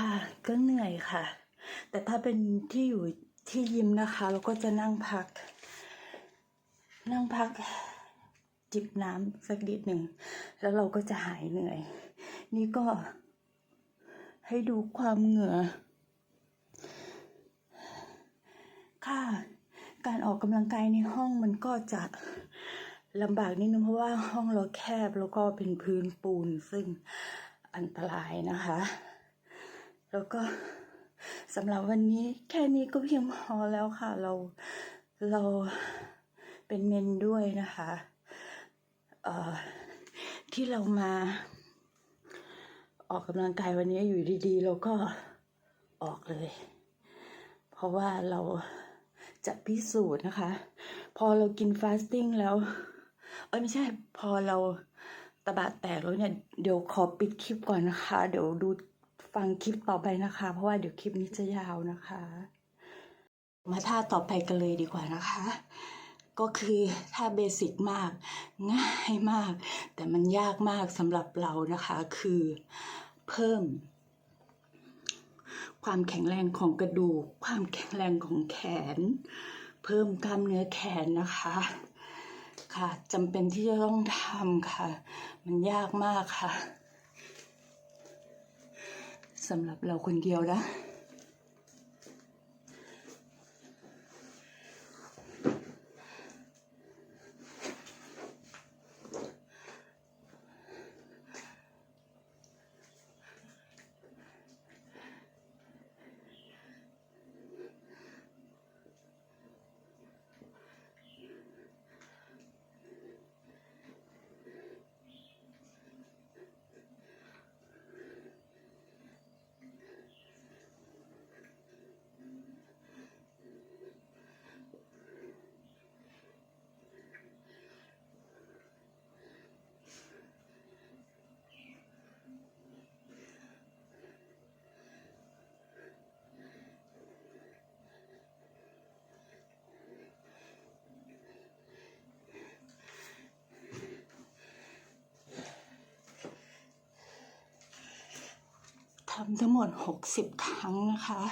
ค่ะ ก็เหนื่อยค่ะ แต่ถ้าเป็นที่อยู่ที่ยิมนะคะ เราก็จะนั่งพัก นั่งพักจิบน้ำสักนิดหนึ่ง แล้วเราก็จะหายเหนื่อย นี่ก็ให้ดูความเหงื่อ ค่ะ การออกกำลังกายในห้องมันก็จะลำบากนิดนึงเพราะว่าห้องเราแคบแล้วก็เป็นพื้นปูนซึ่งอันตรายนะคะ แล้วก็สำหรับวันนี้แค่นี้ก็เพียงพอแล้วค่ะ เราเราเป็นเมนด้วยนะคะที่เรามา ออกกำลังกายวันนี้อยู่ดีๆ เราก็ออกเลย เพราะว่าเราจะพิสูจน์นะคะ พอเรากินฟาสติ้งแล้วเอ้ยไม่ใช่ พอเราตะบะแตกแล้วเนี่ย เดี๋ยวขอปิดคลิปก่อนนะคะ เดี๋ยวดู ฟังคลิปต่อไปนะคะ เพราะว่าเดี๋ยวคลิปนี้จะยาวนะคะ มาท่าต่อไปกันเลยดีกว่านะคะ ก็คือท่าเบสิกมาก ง่ายมาก แต่มันยากมากสำหรับเรานะคะ คือเพิ่ม ความแข็งแรงของกระดูก ความแข็งแรงของแขน เพิ่มกล้ามเนื้อแขนนะคะค่ะจำเป็นที่จะต้องทำค่ะ มันยากมากค่ะ สำหรับเราคนเดียวนะ ทำทั้งหมด 60 ครั้งนะคะ